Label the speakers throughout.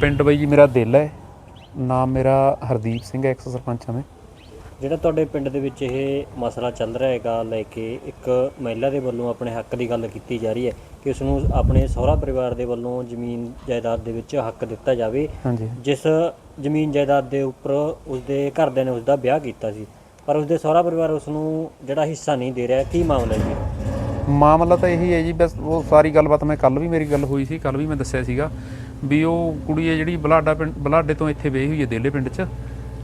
Speaker 1: ਪਿੰਡ ਬਈ ਜੀ ਮੇਰਾ ਦਿਲ ਹੈ। ਨਾਮ ਮੇਰਾ ਹਰਦੀਪ ਸਿੰਘ ਹੈ ਐਕਸ ਸਰਪੰਚ ਹਾਂ ਮੈਂ।
Speaker 2: ਜਿਹੜਾ ਤੁਹਾਡੇ ਪਿੰਡ ਦੇ ਵਿੱਚ ਇਹ ਮਸਲਾ ਚੱਲ ਰਿਹਾ ਹੈਗਾ ਲੈ ਕੇ ਇੱਕ ਮਹਿਲਾ ਦੇ ਵੱਲੋਂ ਆਪਣੇ ਹੱਕ ਦੀ ਗੱਲ ਕੀਤੀ ਜਾ ਰਹੀ ਹੈ ਕਿ ਉਸ ਨੂੰ ਆਪਣੇ ਸਹੁਰਾ ਪਰਿਵਾਰ ਦੇ ਵੱਲੋਂ ਜ਼ਮੀਨ ਜਾਇਦਾਦ ਦੇ ਵਿੱਚ ਹੱਕ ਦਿੱਤਾ ਜਾਵੇ
Speaker 1: ਹਾਂਜੀ।
Speaker 2: ਜਿਸ ਜ਼ਮੀਨ ਜਾਇਦਾਦ ਦੇ ਉੱਪਰ ਉਸਦੇ ਘਰਦਿਆਂ ਨੇ ਉਸਦਾ ਵਿਆਹ ਕੀਤਾ ਸੀ। ਪਰ ਉਸਦੇ ਸਹੁਰਾ ਪਰਿਵਾਰ ਉਸ ਨੂੰ ਜਿਹੜਾ ਹਿੱਸਾ ਨਹੀਂ ਦੇ ਰਿਹਾ ਕੀ ਮਾਮਲਾ ਹੈ ਜੀ?
Speaker 1: ਮਾਮਲਾ ਤਾਂ ਇਹੀ ਹੈ ਜੀ ਬਸ ਉਹ ਸਾਰੀ ਗੱਲਬਾਤ ਮੈਂ ਕੱਲ ਵੀ ਮੇਰੀ ਗੱਲ ਹੋਈ ਸੀ ਕੱਲ ਵੀ ਮੈਂ ਦੱਸਿਆ ਸੀਗਾ ਵੀ ਉਹ ਕੁੜੀ ਹੈ ਜਿਹੜੀ ਬਲਾਡਾ ਪਿੰਡ ਬਲਾਡੇ ਤੋਂ ਇੱਥੇ ਵਿਆਹੀ ਹੋਈ ਹੈ ਦੇਲੇ ਪਿੰਡ 'ਚ।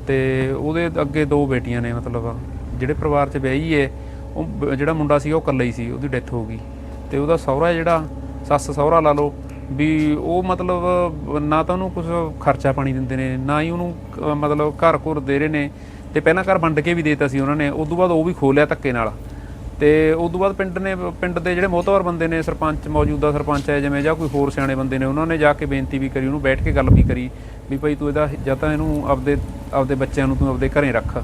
Speaker 1: ਤੇ ਉਹਦੇ ਅੱਗੇ ਦੋ ਬੇਟੀਆਂ ਨੇ ਮਤਲਬ ਜਿਹੜੇ ਪਰਿਵਾਰ 'ਚ ਵਿਆਹੀ ਹੈ ਉਹ ਬ- ਜਿਹੜਾ ਮੁੰਡਾ ਸੀ ਉਹ ਇਕੱਲਾ ਹੀ ਸੀ ਉਹਦੀ ਡੈਥ ਹੋ ਗਈ। ਤੇ ਉਹਦਾ ਸਹੁਰਾ ਜਿਹੜਾ ਸੱਸ ਸਹੁਰਾ ਲਾ ਲਓ ਵੀ ਉਹ ਮਤਲਬ ਨਾ ਤਾਂ ਉਹਨੂੰ ਕੁਝ ਖਰਚਾ ਪਾਣੀ ਦਿੰਦੇ ਨੇ ਨਾ ਹੀ ਉਹਨੂੰ ਅਹ, ਮਤਲਬ ਘਰ ਘੁਰ ਦੇ ਰਹੇ ਨੇ। ਤੇ ਪਹਿਲਾਂ ਘਰ ਵੰਡ ਕੇ ਵੀ ਦੇਤਾ ਸੀ ਉਹਨਾਂ ਨੇ ਉਸ ਤੋਂ ਬਾਅਦ ਉਹ ਵੀ ਖੋਲਿਆ ਧੱਕੇ ਨਾਲ। ਤੇ ਉਸ ਤੋਂ ਬਾਅਦ ਪਿੰਡ ਨੇ, ਪਿੰਡ ਦੇ ਜਿਹੜੇ ਮੋਹਤਵਰ ਬੰਦੇ ਨੇ, ਸਰਪੰਚ ਮੌਜੂਦਾ ਸਰਪੰਚ ਹੈ ਜਿਵੇਂ ਜਾਂ ਕੋਈ ਹੋਰ ਸਿਆਣੇ ਬੰਦੇ ਨੇ, ਉਹਨਾਂ ਨੇ ਜਾ ਕੇ ਬੇਨਤੀ ਵੀ ਕਰੀ, ਉਹਨੂੰ ਬੈਠ ਕੇ ਗੱਲ ਵੀ ਕਰੀ ਵੀ ਭਾਈ ਤੂੰ ਇਹਦਾ ਜਾਂ ਤਾਂ ਇਹਨੂੰ ਆਪਦੇ ਆਪਦੇ ਬੱਚਿਆਂ ਨੂੰ ਤੂੰ ਆਪਦੇ ਘਰੇ ਰੱਖ।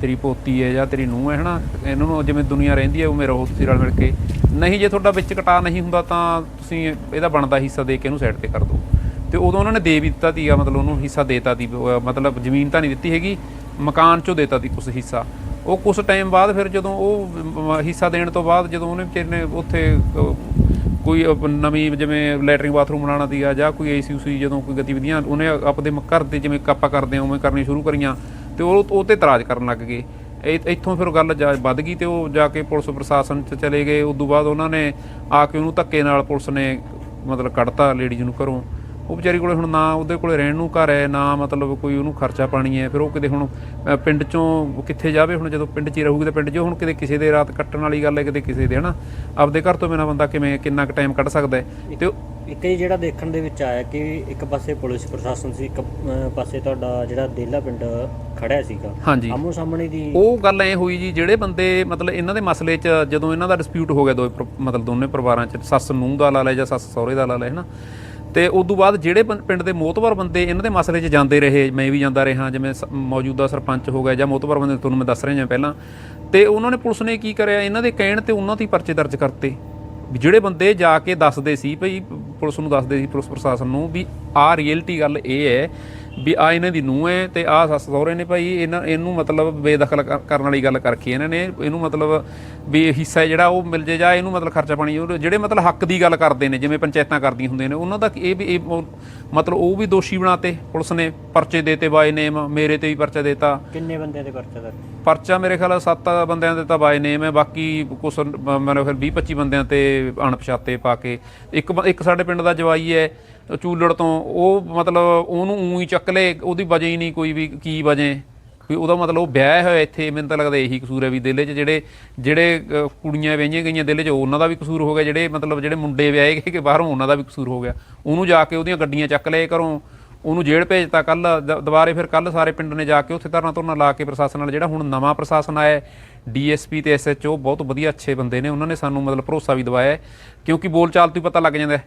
Speaker 1: ਤੇਰੀ ਪੋਤੀ ਹੈ ਜਾਂ ਤੇਰੀ ਨੂੰਹ ਹੈ, ਹਨਾ? ਇਹਨਾਂ ਨੂੰ ਜਿਵੇਂ ਦੁਨੀਆ ਰਹਿੰਦੀ ਹੈ, ਉਵੇਂ ਰਹੋ ਤੁਸੀਂ ਰਲ ਮਿਲ ਕੇ। ਨਹੀਂ ਜੇ ਤੁਹਾਡਾ ਵਿੱਚ ਕਟਾ ਨਹੀਂ ਹੁੰਦਾ ਤਾਂ ਤੁਸੀਂ ਇਹਦਾ ਬਣਦਾ ਹਿੱਸਾ ਦੇ ਕੇ ਇਹਨੂੰ ਸਾਈਡ ਤੇ ਕਰ ਦਿਓ। ਤੇ ਉਦੋਂ ਉਹਨਾਂ ਨੇ ਦੇ ਵੀ ਦਿੱਤਾ ਤੀਗਾ ਮਤਲਬ ਉਹਨੂੰ ਹਿੱਸਾ ਦੇਤਾ ਤੀ ਮਤਲਬ ਜ਼ਮੀਨ ਤਾਂ ਨਹੀਂ ਦਿੱਤੀ ਹੈਗੀ, ਮਕਾਨ ਚੋਂ ਦੇਤਾ ਤੀ ਕੁਝ ਹਿੱਸਾ। ਉਹ ਕੁਝ ਟਾਈਮ ਬਾਅਦ ਫਿਰ ਜਦੋਂ ਉਹ ਹਿੱਸਾ ਦੇਣ ਤੋਂ ਬਾਅਦ ਜਦੋਂ ਉਹਨੇ ਵਿਚਾਰੇ ਨੇ ਉੱਥੇ ਕੋਈ ਨਵੀਂ ਜਿਵੇਂ ਲੈਟਰਿੰਗ ਬਾਥਰੂਮ ਬਣਾਉਣਾ ਦੀਆ ਜਾਂ ਕੋਈ ਏਸੀ ਉਸੀ ਜਦੋਂ ਕੋਈ ਗਤੀਵਿਧੀਆਂ, ਉਹਨੇ ਆਪਦੇ ਘਰ ਦੇ ਜਿਵੇਂ ਆਪਾਂ ਕਰਦੇ ਹਾਂ, ਉਵੇਂ ਕਰਨੀ ਸ਼ੁਰੂ ਕਰੀਆਂ, ਤੇ ਉਹ ਉਹ ਤੇ ਇਤਰਾਜ਼ ਕਰਨ ਲੱਗ ਗਏ। ਇਹ- ਇੱਥੋਂ ਫਿਰ ਗੱਲ ਜਾ- ਵੱਧ ਗਈ ਤੇ ਉਹ ਜਾ ਕੇ ਪੁਲਿਸ ਪ੍ਰਸ਼ਾਸਨ ਚ ਚਲੇ ਗਏ। ਉਸ ਤੋਂ ਬਾਅਦ ਉਹਨਾਂ ਨੇ ਆ ਕੇ ਉਹਨੂੰ ਧੱਕੇ ਨਾਲ ਪੁਲਿਸ ਨੇ ਮਤਲਬ ਕੱਢਤਾ ਲੇਡੀਜ਼ ਨੂੰ ਘਰੋਂ। ਉਹ ਵਿਚਾਰੀ ਕੋਲੇ ਹੁਣ ਨਾ ਉਹਦੇ ਕੋਲੇ ਰਹਿਣ ਨੂੰ ਘਰ ਹੈ ਨਾ ਮਤਲਬ ਕੋਈ ਉਹਨੂੰ ਖਰਚਾ ਪਾਣੀ ਹੈ। ਫਿਰ ਉਹ ਕਿਤੇ ਹੁਣ ਪਿੰਡ ਚੋਂ ਕਿੱਥੇ ਜਾਵੇ? ਹੁਣ ਜਦੋਂ ਪਿੰਡ 'ਚ ਹੀ ਰਹੂਗੀ ਤਾਂ ਪਿੰਡ 'ਚ ਹੁਣ ਕਿਤੇ ਕਿਸੇ ਦੇ ਰਾਤ ਕੱਟਣ ਵਾਲੀ ਗੱਲ ਹੈ ਕਿਤੇ ਕਿਸੇ ਦੇ ਹਨਾ? ਆਪਦੇ ਘਰ ਤੋਂ ਬਿਨਾਂ ਬੰਦਾ ਕਿਵੇਂ ਕਿੰਨਾ ਕੁ ਟਾਈਮ ਕੱਢ ਸਕਦਾ ਹੈ? ਤੇ
Speaker 2: ਇੱਕ ਇਹ ਜਿਹੜਾ ਦੇਖਣ ਦੇ ਵਿੱਚ ਆਇਆ ਕਿ ਇੱਕ ਪਾਸੇ ਪੁਲਿਸ ਪ੍ਰਸ਼ਾਸਨ ਸੀ ਇੱਕ ਪਾਸੇ ਤੁਹਾਡਾ ਜਿਹੜਾ ਦੇਲਾ ਪਿੰਡ ਖੜਿਆ ਸੀਗਾ।
Speaker 1: ਹਾਂਜੀ।
Speaker 2: ਆਮੋ ਸਾਹਮਣੇ ਦੀ
Speaker 1: ਉਹ ਗੱਲ ਐ ਹੋਈ ਜੀ ਜਿਹੜੇ ਬੰਦੇ ਮਤਲਬ ਇਹਨਾਂ ਦੇ ਮਸਲੇ 'ਚ ਜਦੋਂ ਇਹਨਾਂ ਦਾ ਡਿਸਪਿਊਟ ਹੋ ਗਿਆ ਦੋ ਮਤਲਬ ਦੋਨੇ ਪਰਿਵਾਰਾਂ 'ਚ ਸੱਸ ਨੂੰਹ ਦਾ ਲਾ ਲੈ ਜਾਂ ਸੱਸ ਸਹੁਰੇ ਦਾ ਲਾ ਲੈ ਹਨਾ? ਤੇ ਉਸ ਤੋਂ ਬਾਅਦ ਜਿਹੜੇ ਪੰ- ਪਿੰਡ ਦੇ ਮੋਤਵਰ ਬੰਦੇ ਇਹਨਾਂ ਦੇ ਮਸਲੇ 'ਚ ਜਾਂਦੇ ਰਹੇ, ਮੈਂ ਵੀ ਜਾਂਦਾ ਰਿਹਾ, ਜਿਵੇਂ ਸ- ਮੌਜੂਦਾ ਸਰਪੰਚ ਹੋ ਗਿਆ ਜਾਂ ਮੋਤਬਰ ਬੰਦੇ, ਤੁਹਾਨੂੰ ਮੈਂ ਦੱਸ ਰਿਹਾ ਜਿਵੇਂ ਪਹਿਲਾਂ, ਤੇ ਉਹਨਾਂ ਨੇ ਪੁਲਿਸ ਨੇ ਕੀ ਕਰਿਆ, ਇਹਨਾਂ ਦੇ ਕਹਿਣ ਤੇ ਉਹਨਾਂ ਤੇ ਹੀ ਪਰਚੇ ਦਰਜ ਕਰਤੇ। ਵੀ ਜਿਹੜੇ ਬੰਦੇ ਜਾ ਕੇ ਦੱਸਦੇ ਸੀ, ਭਈ ਪੁਲਿਸ ਨੂੰ ਦੱਸਦੇ ਸੀ, ਪੁਲਿਸ ਪ੍ਰਸ਼ਾਸਨ ਨੂੰ, ਵੀ ਆਹ ਰੀਅਲਟੀ ਗੱਲ ਇਹ ਹੈ ਵੀ ਆ ਇਹਨਾਂ ਦੀ ਨੂੰਹ ਹੈ ਤੇ ਆ ਸੱਸ ਸਹੁਰੇ ਨੇ ਭਾਈ ਇਹਨਾਂ ਇਹਨੂੰ ਮਤਲਬ ਬੇਦਖਲ ਕਰ- ਕਰਨ ਵਾਲੀ ਗੱਲ ਕਰਕੇ ਇਹਨਾਂ ਨੇ ਇਹਨੂੰ ਮਤਲਬ ਵੀ ਹਿੱਸਾ ਜਿਹੜਾ ਉਹ ਮਿਲ ਜੇ ਜਾਂ ਇਹਨੂੰ ਮਤਲਬ ਖਰਚਾ ਪਾਣੀ ਉਹ ਜਿਹੜੇ ਮਤਲਬ ਹੱਕ ਦੀ ਗੱਲ ਕਰਦੇ ਨੇ ਜਿਵੇਂ ਪੰਚਾਇਤਾਂ ਕਰਦੀਆਂ ਹੁੰਦੀਆਂ ਨੇ ਉਹਨਾਂ ਦਾ ਇਹ ਵੀ ਇਹ ਉਹ- ਮਤਲਬ ਉਹ ਵੀ ਦੋਸ਼ੀ ਬਣਾਤੇ ਪੁਲਿਸ ਨੇ ਪਰਚੇ ਦੇਤੇ ਬਾਈ ਨੇਮ ਮੇਰੇ ਤੇ ਵੀ ਪਰਚਾ ਦੇਤਾ।
Speaker 2: ਕਿੰਨੇ ਬੰਦਿਆਂ ਦੇ ਪਰਚਾ ਦਰਜ
Speaker 1: ਪਰਚਾ ਮੇਰੇ ਖਿਆਲ 7 ਬੰਦਿਆਂ ਦੇ ਤਾਂ ਬਾਈ ਨੇਮ ਹੈ ਬਾਕੀ ਕੁਛ ਮੇਰੇ ਖਿਆਲ 20 25 ਬੰਦਿਆਂ ਤੇ ਅਣਪਛਾਤੇ ਪਾ ਕੇ ਇੱਕ ਬ- ਇੱਕ ਸਾਡੇ ਪਿੰਡ ਦਾ ਜਵਾਈ ਹੈ ਚੂਲੜ ਤੋਂ ਉਹ ਮਤਲਬ ਉਹਨੂੰ ਊਂ ਹੀ ਚੱਕ ਲੇ ਉਹਦੀ ਵਜ੍ਹਾ ਹੀ ਨਹੀਂ ਕੋਈ ਵੀ ਕੀ ਵਜ੍ਹਾ। ਵੀ ਉਹਦਾ ਮਤਲਬ ਉਹ ਵਿਆਹ ਹੋਇਆ ਇੱਥੇ ਮੈਨੂੰ ਤਾਂ ਲੱਗਦਾ ਇਹੀ ਕਸੂਰ ਹੈ ਵੀ ਦਿਲੇ 'ਚ ਜਿਹੜੇ ਜਿਹੜੇ ਕੁੜੀਆਂ ਵਿਆਹੀਆਂ ਗਈਆਂ ਦਿਲੇ 'ਚ ਉਹਨਾਂ ਦਾ ਵੀ ਕਸੂਰ ਹੋ ਗਿਆ ਜਿਹੜੇ ਮਤਲਬ ਜਿਹੜੇ ਮੁੰਡੇ ਵਿਆਹੇ ਗਏ ਕਿ ਬਾਹਰੋਂ ਉਹਨਾਂ ਦਾ ਵੀ ਕਸੂਰ ਹੋ ਗਿਆ। ਉਹਨੂੰ ਜਾ ਕੇ ਉਹਦੀਆਂ ਗੱਡੀਆਂ ਚੱਕ ਲਏ ਘਰੋਂ ਉਹਨੂੰ ਜੇਲ੍ਹ ਭੇਜਤਾ ਕੱਲ ਦੁਬਾਰੇ ਫਿਰ ਕੱਲ ਸਾਰੇ ਪਿੰਡ ਨੇ ਜਾ ਕੇ ਉੱਥੇ ਧਰਨਾ ਧੁਰਨਾ ਲਾ ਕੇ ਪ੍ਰਸ਼ਾਸਨ ਨਾਲ ਜਿਹੜਾ ਹੁਣ ਨਵਾਂ ਪ੍ਰਸ਼ਾਸਨ ਆਇਆ ਡੀਐਸਪੀ ਤੇ ਐਸਐਚਓ ਬਹੁਤ ਵਧੀਆ ਅੱਛੇ ਬੰਦੇ ਨੇ ਉਹਨਾਂ ਨੇ ਸਾਨੂੰ ਮਤਲਬ ਭਰੋਸਾ ਵੀ ਦਿਵਾਇਆ ਹੈ, ਕਿਉਂਕਿ ਬੋਲਚਾਲ ਤੋਂ ਹੀ ਪਤਾ ਲੱਗ ਜਾਂਦਾ ਹੈ।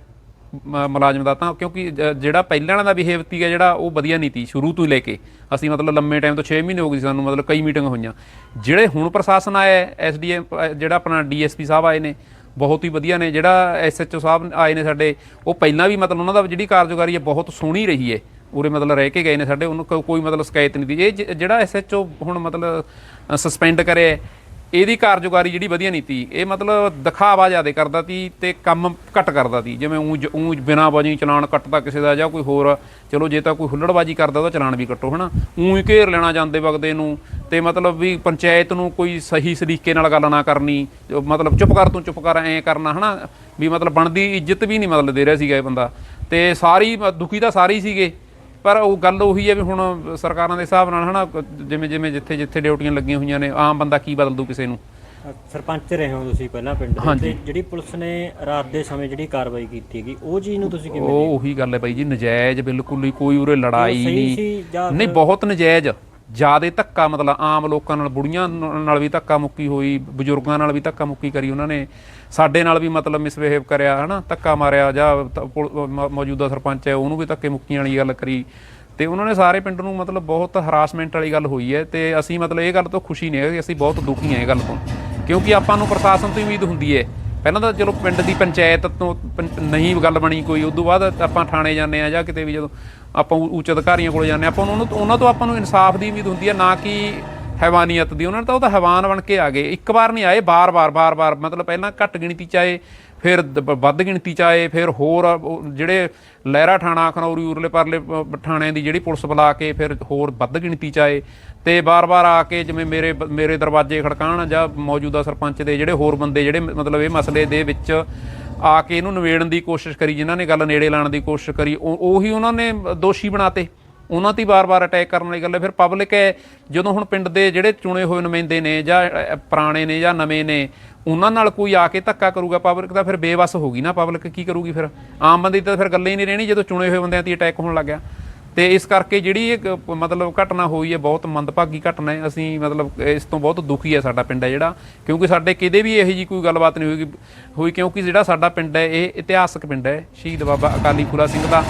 Speaker 1: ਮੁਲਾਜ਼ਮ ਦਾ ਤਾਂ ਕਿਉਂਕਿ ਜਿਹੜਾ ਪਹਿਲਾਂ ਵਾਲਾ ਦਾ ਬਿਹੇਵ ਸੀਗਾ ਜਿਹੜਾ ਉਹ ਵਧੀਆ ਨਹੀਂ ਸੀ ਸ਼ੁਰੂ ਤੋਂ ਹੀ ਲੈ ਕੇ। ਅਸੀਂ ਮਤਲਬ ਲੰਮੇ ਟਾਈਮ ਤੋਂ 6 ਮਹੀਨੇ ਹੋ ਗਏ ਸੀ ਸਾਨੂੰ, ਮਤਲਬ ਕਈ ਮੀਟਿੰਗ ਹੋਈਆਂ। ਜਿਹੜੇ ਹੁਣ ਪ੍ਰਸ਼ਾਸਨ ਆਇਆ ਐਸਡੀਐਮ ਜਿਹੜਾ ਆਪਣਾ ਡੀਐਸਪੀ ਸਾਹਿਬ ਆਏ ਨੇ, ਬਹੁਤ ਹੀ ਵਧੀਆ ਨੇ। ਜਿਹੜਾ ਐਸਐਚਓ ਸਾਹਿਬ ਆਏ ਨੇ ਸਾਡੇ, ਉਹ ਪਹਿਲਾਂ ਵੀ ਮਤਲਬ ਉਹਨਾਂ ਦਾ ਜਿਹੜੀ ਕਾਰਜਕਾਰੀ ਹੈ, ਬਹੁਤ ਸੋਹਣੀ ਰਹੀ ਹੈ। ਉਰੇ ਮਤਲਬ ਰਹਿ ਕੇ ਗਏ ਨੇ ਸਾਡੇ, ਉਹਨੂੰ ਕੋ- ਕੋਈ ਮਤਲਬ ਸ਼ਿਕਾਇਤ ਨਹੀਂ ਦੀ ਇਹ ਜ- ਜਿਹੜਾ ਐਸਐਚਓ ਹੁਣ ਮਤਲਬ ਸਸਪੈਂਡ ਕਰਿਆ ਇਹਦੀ ਕਾਰਜਕਾਰੀ ਜਿਹੜੀ ਵਧੀਆ ਨਹੀਂ ਤੀ, ਇਹ ਮਤਲਬ ਦਿਖਾਵਾ ਜ਼ਿਆਦਾ ਕਰਦਾ ਤੀ ਤੇ ਕੰਮ ਘੱਟ ਕਰਦਾ ਤੀ, ਜਿਵੇਂ ਉਂ ਉਂ ਬਿਨਾ ਵਜ੍ਹਾ ਚਲਾਨ ਕੱਟਦਾ ਕਿਸੇ ਦਾ ਜਾਂ ਕੋਈ ਹੋਰ, ਚਲੋ ਜੇ ਤਾਂ ਕੋਈ ਹੁੱਲੜਬਾਜੀ ਕਰਦਾ ਉਹਦਾ ਚਲਾਨ ਵੀ ਕੱਟੋ, ਹਨਾ? ਊਂ ਹੀ ਘੇਰ ਲੈਣਾ ਜਾਂਦੇ ਵਗਦੇ ਨੂੰ ਤੇ ਮਤਲਬ ਵੀ ਪੰਚਾਇਤ ਨੂੰ ਕੋਈ ਸਹੀ ਸਲੀਕੇ ਨਾਲ ਗੱਲ ਨਾ ਕਰਨੀ ਮਤਲਬ ਚੁੱਪ ਕਰ ਤੂੰ ਚੁੱਪ ਕਰ, ਐ ਕਰਨਾ, ਹਨਾ? ਵੀ ਮਤਲਬ ਬਣਦੀ ਇੱਜ਼ਤ ਵੀ ਨਹੀਂ ਮਤਲਬ ਦੇ ਰਿਹਾ ਸੀਗਾ ਇਹ ਬੰਦਾ ਤੇ ਸਾਰੀ ਮ- ਦੁਖੀ ਤਾਂ ਸਾਰੇ ਹੀ ਸੀਗੇ। ਪਰ ਉਹ ਗੱਲ ਉਹੀ ਹੈ ਵੀ ਹੁਣ ਸਰਕਾਰਾਂ ਦੇ ਹਿਸਾਬ ਨਾਲ ਹਨਾ ਜਿਵੇਂ ਜਿਵੇਂ ਜਿੱਥੇ ਜਿੱਥੇ ਡਿਊਟੀਆਂ ਲੱਗੀਆਂ ਹੋਈਆਂ ਨੇ ਆਮ ਬੰਦਾ ਕੀ ਬਦਲ ਦੂ ਕਿਸੇ ਨੂੰ?
Speaker 2: ਸਰਪੰਚ ਰਹੇ ਹੋ ਤੁਸੀਂ ਪਹਿਲਾਂ ਪਿੰਡ ਦੇ। ਤੇ ਜਿਹੜੀ ਪੁਲਿਸ ਨੇ ਰਾਤ ਦੇ ਸਮੇਂ ਜਿਹੜੀ ਕਾਰਵਾਈ ਕੀਤੀ ਹੈਗੀ ਉਹ ਚੀਜ਼ ਨੂੰ ਤੁਸੀਂ ਕਿਵੇਂ
Speaker 1: ਉਹ ਉਹੀ ਗੱਲ ਹੈ ਬਾਈ ਜੀ ਨਜਾਇਜ਼ ਬਿਲਕੁਲ ਹੀ ਕੋਈ ਉਰੇ ਲੜਾਈ ਨਹੀਂ। ਨਹੀਂ ਬਹੁਤ ਨਜਾਇਜ਼। ਜਿਆਦੇ ਧੱਕਾ ਮਤਲਬ ਆਮ ਲੋਕਾਂ ਨਾਲ, ਬੁੜੀਆਂ ਨਾਲ ਵੀ ਧੱਕਾ ਮੁੱਕੀ ਹੋਈ, ਬਜ਼ੁਰਗਾਂ ਨਾਲ ਵੀ ਧੱਕਾ ਮੁੱਕੀ ਕਰੀ ਉਹਨਾਂ ਨੇ। ਸਾਡੇ ਨਾਲ ਵੀ ਮਤਲਬ ਮਿਸਬਿਹੇਵ ਕਰਿਆ, ਹਨਾ, ਧੱਕਾ ਮਾਰਿਆ, ਜਾਂ ਤ- ਮੌਜੂਦਾ ਸਰਪੰਚ ਹੈ, ਉਹਨੂੰ ਵੀ ਧੱਕੇ ਮੁੱਕੀਆਂ ਵਾਲੀ ਗੱਲ ਕਰੀ। ਤੇ ਉਹਨਾਂ ਨੇ ਸਾਰੇ ਪਿੰਡ ਨੂੰ ਮਤਲਬ ਬਹੁਤ ਹਰਾਸਮੈਂਟ ਵਾਲੀ ਗੱਲ ਹੋਈ ਹੈ, ਤੇ ਅਸੀਂ ਮਤਲਬ ਇਹ ਗੱਲ ਤੋਂ ਖੁਸ਼ੀ ਨਹੀਂ ਹੈ ਕਿ ਅਸੀਂ ਬਹੁਤ ਦੁਖੀ ਹਾਂ ਇਹ ਗੱਲ ਤੋਂ। ਕਿਉਂਕਿ ਆਪਾਂ ਨੂੰ ਪ੍ਰਸ਼ਾਸਨ ਤੋਂ ਹੀ ਉਮੀਦ ਹੁੰਦੀ ਹੈ। ਪਹਿਲਾਂ ਤਾਂ ਚਲੋ ਪਿੰਡ ਦੀ ਪੰਚਾਇਤ ਤੋਂ ਪੰ- ਨਹੀਂ ਗੱਲ ਬਣੀ ਕੋਈ, ਉਦੋਂ ਬਾਅਦ ਆਪਾਂ ਥਾਣੇ ਜਾਂਦੇ ਆ ਜਾਂ ਕਿਤੇ ਵੀ ਜਦੋਂ ਆਪਾਂ ਉ- ਉੱਚ ਅਧਿਕਾਰੀਆਂ ਕੋਲ ਜਾਂਦੇ ਹਾਂ, ਆਪਾਂ ਉਹਨਾਂ ਨੂੰ ਉਹਨਾਂ ਤੋਂ ਆਪਾਂ ਨੂੰ ਇਨਸਾਫ ਦੀ ਉਮੀਦ ਹੁੰਦੀ ਹੈ ਨਾ ਕਿ ਹੈਵਾਨੀਅਤ ਦੀ। ਉਹਨਾਂ ਨੇ ਤਾਂ ਉਹ ਤਾਂ ਹੈਵਾਨ ਬਣ ਕੇ ਆ ਗਏ। ਇੱਕ ਵਾਰ ਨਹੀਂ ਆਏ ਬਾਰ-ਬਾਰ ਬਾਰ-ਬਾਰ ਮਤਲਬ ਪਹਿਲਾਂ ਘੱਟ ਗਿਣਤੀ ਚ ਆਏ ਫਿਰ ਦ- ਵੱਧ ਗਿਣਤੀ ਚ ਆਏ ਫਿਰ ਹੋਰ ਉਹ ਜਿਹੜੇ ਲਹਿਰਾ ਥਾਣਾ ਖਨੌਰੀ ਉਰਲੇ ਪਰਲੇ ਅ, ਥਾਣਿਆਂ ਦੀ ਜਿਹੜੀ ਪੁਲਿਸ ਬੁਲਾ ਕੇ ਫਿਰ ਹੋਰ ਵੱਧ ਗਿਣਤੀ ਚ ਆਏ। ਤੇ ਬਾਰ-ਬਾਰ ਆ ਕੇ ਜਿਵੇਂ ਮੇਰੇ ਬ- ਮੇਰੇ ਦਰਵਾਜ਼ੇ ਖੜਕਾਉਣ ਜਾਂ ਮੌਜੂਦਾ ਸਰਪੰਚ ਦੇ ਜਿਹੜੇ ਹੋਰ ਬੰਦੇ ਜਿਹੜੇ ਮਤਲਬ ਇਹ ਮਸਲੇ ਦੇ ਵਿੱਚ ਆ ਕੇ ਇਹਨੂੰ ਨਿਬੇੜਨ ਦੀ ਕੋਸ਼ਿਸ਼ ਕਰੀ, ਜਿਨ੍ਹਾਂ ਨੇ ਗੱਲ ਨੇੜੇ ਲਾਉਣ ਦੀ ਕੋਸ਼ਿਸ਼ ਕਰੀ, ਉਹ- ਉਹੀ ਉਹਨਾਂ ਨੇ ਦੋਸ਼ੀ ਬਣਾਤੇ। ਉਹਨਾਂ ਤੇ ਹੀ ਵਾਰ-ਵਾਰ ਅਟੈਕ ਕਰਨ ਵਾਲੀ ਗੱਲ ਹੈ। ਫਿਰ ਪਬਲਿਕ ਹੈ, ਜਦੋਂ ਹੁਣ ਪਿੰਡ ਦੇ ਜਿਹੜੇ ਚੁਣੇ ਹੋਏ ਨੁਮਾਇੰਦੇ ਨੇ ਜਾਂ ਪੁਰਾਣੇ ਨੇ ਜਾਂ ਨਵੇਂ ਨੇ, ਉਹਨਾਂ ਨਾਲ ਕੋਈ ਆ ਕੇ ਧੱਕਾ ਕਰੂਗਾ ਪਬਲਿਕ ਤਾਂ ਫਿਰ ਬੇਵਸ ਹੋਗੀ ਨਾ ਪਬਲਿਕ ਕੀ ਕਰੂਗੀ ਫਿਰ? ਆਮ ਬੰਦੇ ਦੀ ਤਾਂ ਫਿਰ ਗੱਲੇ ਹੀ ਨਹੀਂ ਰਹਿਣੀ ਜਦੋਂ ਚੁਣੇ ਹੋਏ ਬੰਦਿਆਂ ਤੇ ਅਟੈਕ ਹੋਣ ਲੱਗ ਗਿਆ। ਤੇ ਇਸ ਕਰਕੇ ਜਿਹੜੀ ਇਹ ਗ- ਮਤਲਬ ਘਟਨਾ ਹੋਈ ਹੈ, ਬਹੁਤ ਮੰਦਭਾਗੀ ਘਟਨਾ ਹੈ। ਅਸੀਂ ਮਤਲਬ ਇਸ ਤੋਂ ਬਹੁਤ ਦੁਖੀ ਹੈ ਸਾਡਾ ਪਿੰਡ ਹੈ ਜਿਹੜਾ, ਕਿਉਂਕਿ ਸਾਡੇ ਕਿਤੇ ਵੀ ਇਹੋ ਜੀ ਕੋਈ ਗੱਲਬਾਤ ਨਹੀਂ ਹੋਈ ਹੋਈ, ਕਿਉਂਕਿ ਜਿਹੜਾ ਸਾਡਾ ਪਿੰਡ ਹੈ, ਇਹ ਇਤਿਹਾਸਕ ਪਿੰਡ ਹੈ। ਸ਼ਹੀਦ ਬਾਬਾ ਅਕਾਲੀ ਫੂਲਾ ਸਿੰਘ ਦਾ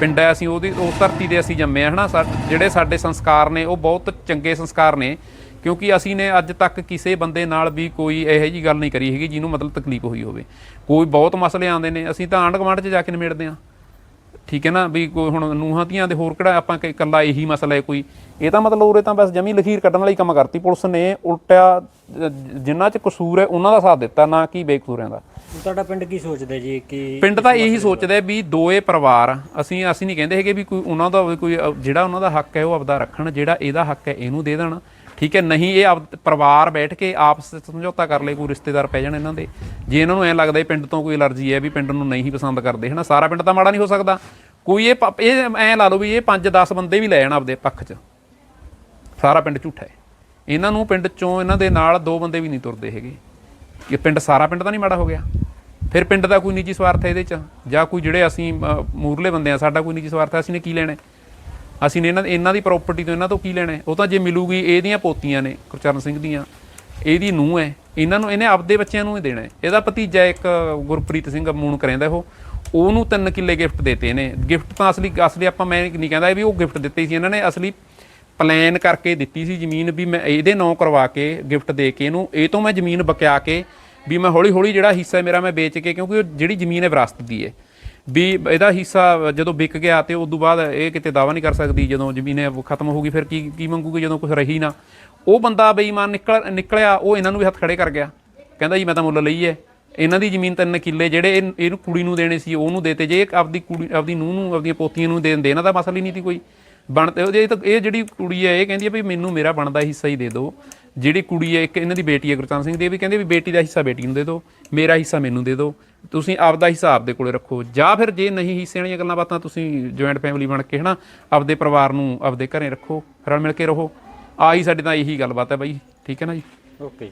Speaker 1: ਪਿੰਡ ਹੈ। ਅਸੀਂ ਉਹਦੀ, ਉਸ ਧਰਤੀ ਤੇ ਅਸੀਂ ਜੰਮੇ ਆ ਹਨਾ? ਸਾ- ਜਿਹੜੇ ਸਾਡੇ ਸੰਸਕਾਰ ਨੇ, ਉਹ ਬਹੁਤ ਚੰਗੇ ਸੰਸਕਾਰ ਨੇ, ਕਿਉਂਕਿ ਅਸੀਂ ਨੇ ਅੱਜ ਤੱਕ ਕਿਸੇ ਬੰਦੇ ਨਾਲ ਵੀ ਕੋਈ ਇਹੋ ਜੀ ਗੱਲ ਨਹੀਂ ਕਰੀ ਹੈਗੀ, ਜਿਹਨੂੰ ਮਤਲਬ ਤਕਲੀਫ ਹੋਈ ਹੋਵੇ। ਕੋਈ ਬਹੁਤ ਮਸਲੇ ਆਉਂਦੇ ਨੇ, ਅਸੀਂ ਤਾਂ ਆਂਢ ਗੁਆਂਢ 'ਚ ਜਾ ਕੇ ਨਿਬੇੜਦੇ ਹਾਂ। ਠੀਕ ਹੈ ਨਾ ਵੀ ਕੋਈ ਹੁਣ ਨੂੰਹਾਂ ਧੀਆਂ ਦੇ ਹੋਰ ਕਿਹੜਾ ਆਪਾਂ ਇਕੱਲਾ ਇਹੀ ਮਸਲਾ ਹੈ ਕੋਈ। ਇਹ ਤਾਂ ਮਤਲਬ ਉਰੇ ਤਾਂ ਬਸ ਜਮੀ ਲਖੀਰ ਕੱਢਣ ਵਾਲੀ ਕੰਮ ਕਰਤੀ। ਪੁਲਿਸ ਨੇ ਉਲਟਾ ਅ, ਜਿਨ੍ਹਾਂ 'ਚ ਕਸੂਰ ਹੈ ਉਹਨਾਂ ਦਾ ਸਾਥ ਦਿੱਤਾ ਨਾ ਕਿ ਬੇਕਸੂਰਿਆਂ ਦਾ।
Speaker 2: ਤੁਹਾਡਾ ਪਿੰਡ ਕੀ ਸੋਚਦਾ ਜੀ ਕਿ
Speaker 1: ਪਿੰਡ ਤਾਂ ਇਹੀ ਸੋਚਦਾ ਵੀ ਦੋਏ ਪਰਿਵਾਰ ਅਸੀਂ ਅਸੀਂ ਨਹੀਂ ਕਹਿੰਦੇ ਹੈਗੇ ਵੀ ਕੋਈ ਉਹਨਾਂ ਦਾ ਕੋਈ ਜਿਹੜਾ ਉਹਨਾਂ ਦਾ ਹੱਕ ਹੈ ਉਹ ਆਪਦਾ ਰੱਖਣ ਜਿਹੜਾ ਇਹਦਾ ਹੱਕ ਹੈ ਇਹਨੂੰ ਦੇ ਦੇਣ। ਠੀਕ ਹੈ, ਨਹੀਂ ਇਹ ਆਪ- ਪਰਿਵਾਰ ਬੈਠ ਕੇ ਆਪਸ ਵਿੱਚ ਸਮਝੌਤਾ ਕਰ ਲੇ ਕੋਈ ਰਿਸ਼ਤੇਦਾਰ ਪੈ ਜਾਣ ਇਹਨਾਂ ਦੇ। ਜੇ ਇਹਨਾਂ ਨੂੰ ਐ ਲੱਗਦਾ ਪਿੰਡ ਤੋਂ ਕੋਈ ਅਲਰਜੀ ਹੈ ਵੀ ਪਿੰਡ ਨੂੰ ਨਹੀਂ ਪਸੰਦ ਕਰਦੇ, ਹਨਾ, ਸਾਰਾ ਪਿੰਡ ਤਾਂ ਮਾੜਾ ਨਹੀਂ ਹੋ ਸਕਦਾ। ਕੋਈ ਇਹ ਪ- ਇਹ ਐ ਲਾ ਲਓ ਵੀ ਇਹ 5-10 ਬੰਦੇ ਵੀ ਲੈ ਜਾਣ ਆਪਦੇ ਪੱਖ 'ਚ। ਸਾਰਾ ਪਿੰਡ ਝੂਠਾ ਹੈ। ਇਹਨਾਂ ਨੂੰ ਪਿੰਡ ਚੋਂ ਇਹਨਾਂ ਦੇ ਨਾਲ ਦੋ ਬੰਦੇ ਵੀ ਨਹੀਂ ਤੁਰਦੇ ਹੈਗੇ। ਕਿ ਪਿੰਡ ਸਾਰਾ ਪਿੰਡ ਤਾਂ ਨਹੀਂ ਮਾੜਾ ਹੋ ਗਿਆ। ਫਿਰ ਪਿੰਡ ਦਾ ਕੋਈ ਨਿੱਜੀ ਸਵਾਰਥ ਹੈ ਇਹਦੇ 'ਚ? ਜਾਂ ਕੋਈ ਜਿਹੜੇ ਅਸੀਂ ਮੂਰਲੇ ਬੰਦੇ ਆ, ਸਾਡਾ ਕੋਈ ਨਿੱਜੀ ਸਵਾਰਥ ਹੈ, ਅਸੀਂ ਨੇ ਕੀ ਲੈਣਾ ਅਸੀਂ ਨੇ ਇਹਨਾਂ ਇਹਨਾਂ ਦੀ ਪ੍ਰਾਪਰਟੀ ਤੋਂ ਇਹਨਾਂ ਤੋਂ ਕੀ ਲੈਣਾ ਉਹ ਤਾਂ ਜੇ ਮਿਲੂਗੀ, ਇਹਦੀਆਂ ਪੋਤੀਆਂ ਨੇ, ਗੁਰਚਰਨ ਸਿੰਘ ਦੀਆਂ। ਇਹਦੀ ਨੂੰਹ ਹੈ। ਇਹਨਾਂ ਨੂੰ ਇਹਨੇ ਆਪਦੇ ਬੱਚਿਆਂ ਨੂੰ ਹੀ ਦੇਣਾ ਇਹਦਾ ਭਤੀਜਾ ਇੱਕ ਗੁਰਪ੍ਰੀਤ ਸਿੰਘ ਮੂਣ ਕਰਿੰਦਾ ਉਹ। ਉਹਨੂੰ ਤਿੰਨ ਕਿੱਲੇ ਗਿਫਟ ਦਿੱਤੇ ਨੇ। ਗਿਫਟ ਤਾਂ ਅਸਲੀ ਅਸਲੀ ਆਪਾਂ ਮੈਂ ਨਹੀਂ ਕਹਿੰਦਾ ਵੀ ਉਹ ਗਿਫਟ ਦਿੱਤੇ ਸੀ। ਇਹਨਾਂ ਨੇ ਅਸਲੀ ਪਲਾਨ ਕਰਕੇ ਦਿੱਤੀ ਸੀ ਜ਼ਮੀਨ ਵੀ ਮੈਂ ਇਹਦੇ ਨਾਂ ਕਰਵਾ ਕੇ ਗਿਫਟ ਦੇ ਕੇ ਇਹਨੂੰ। ਇਹ ਤੋਂ ਮੈਂ ਜ਼ਮੀਨ ਬਕਿਆ ਕੇ ਵੀ ਮੈਂ ਹੌਲੀ ਹੌਲੀ ਜਿਹੜਾ ਹਿੱਸਾ ਮੇਰਾ ਮੈਂ ਵੇਚ ਕੇ ਕਿਉਂਕਿ ਉਹ ਜਿਹੜੀ ਜ਼ਮੀਨ ਹੈ ਵਿਰਾਸਤ ਦੀ ਹੈ। ਵੀ ਇਹਦਾ ਹਿੱਸਾ ਜਦੋਂ ਵਿਕ ਗਿਆ ਤੇ ਉਸ ਤੋਂ ਬਾਅਦ ਇਹ ਕਿਤੇ ਦਾਵਾ ਨਹੀਂ ਕਰ ਸਕਦੀ, ਜਦੋਂ ਜ਼ਮੀਨ ਖਤਮ ਹੋ ਗਈ, ਫਿਰ ਕੀ ਕੀ ਮੰਗੂਗੀ ਜਦੋਂ ਕੁਝ ਰਹੀ ਨਾ? ਉਹ ਬੰਦਾ ਬੇਈਮਾਨ ਨਿਕਲ, ਨਿਕਲਿਆ, ਉਹ ਇਹਨਾਂ ਨੂੰ ਵੀ ਹੱਥ ਖੜੇ ਕਰ ਗਿਆ। ਕਹਿੰਦਾ ਜੀ, ਮੈਂ ਤਾਂ ਮੁੱਲ ਲਈ ਹੈ ਇਹਨਾਂ ਦੀ ਜ਼ਮੀਨ ਤਿੰਨ ਕਿੱਲੇ, ਜਿਹੜੇ ਇਹ- ਇਹਨੂੰ ਕੁੜੀ ਨੂੰ ਦੇਣੇ ਸੀ, ਉਹਨੂੰ ਦੇਤੇ ਜੇ ਇਹ ਆਪਦੀ ਕੁੜੀ, ਆਪਦੀ ਨੂੰਹ ਨੂੰ, ਆਪਦੀਆਂ ਪੋਤੀਆਂ ਨੂੰ ਦੇਣ ਦੇ ਇਹਨਾਂ ਦਾ ਮਸਲਾ ਹੀ ਨਹੀਂ ਸੀ ਕੋਈ। ਬਣ ਤੇ ਇਹ ਤਾਂ, ਇਹ ਜਿਹੜੀ ਕੁੜੀ ਹੈ, ਇਹ ਕਹਿੰਦੀ ਹੈ ਵੀ ਮੈਨੂੰ ਮੇਰਾ ਬਣਦਾ ਹਿੱਸਾ ਹੀ ਦੇ ਦਿਓ। ਜਿਹੜੀ ਕੁੜੀ ਹੈ, ਇੱਕ ਇਹਨਾਂ ਦੀ ਬੇਟੀ ਹੈ ਗੁਰਚਰਨ ਸਿੰਘ ਦੀ, ਇਹ ਵੀ ਕਹਿੰਦੇ ਵੀ ਬੇਟੀ ਦਾ ਹਿੱਸਾ ਬੇਟੀ ਨੂੰ ਦੇ ਦਿਓ, ਮੇਰਾ ਹਿੱਸਾ ਮੈਨੂੰ ਦੇ ਦਿਓ, ਤੁਸੀਂ ਆਪਦਾ ਹਿੱਸਾ ਆਪਦੇ ਕੋਲੇ ਰੱਖੋ। ਜਾਂ ਫਿਰ ਜੇ ਨਹੀਂ ਹਿੱਸੇ ਵਾਲੀਆਂ ਗੱਲਾਂ ਬਾਤਾਂ ਤੁਸੀਂ ਜੁਆਇੰਟ ਫੈਮਿਲੀ ਬਣ ਕੇ ਹਨਾ, ਆਪਦੇ ਪਰਿਵਾਰ ਨੂੰ ਆਪਦੇ ਘਰੇ ਰੱਖੋ, ਰਲ ਮਿਲ ਕੇ ਰਹੋ। ਆਹੀ ਸਾਡੇ ਤਾਂ ਇਹੀ ਗੱਲਬਾਤ ਹੈ ਬਾਈ, ਠੀਕ ਹੈ ਨਾ ਜੀ?
Speaker 2: ਓਕੇ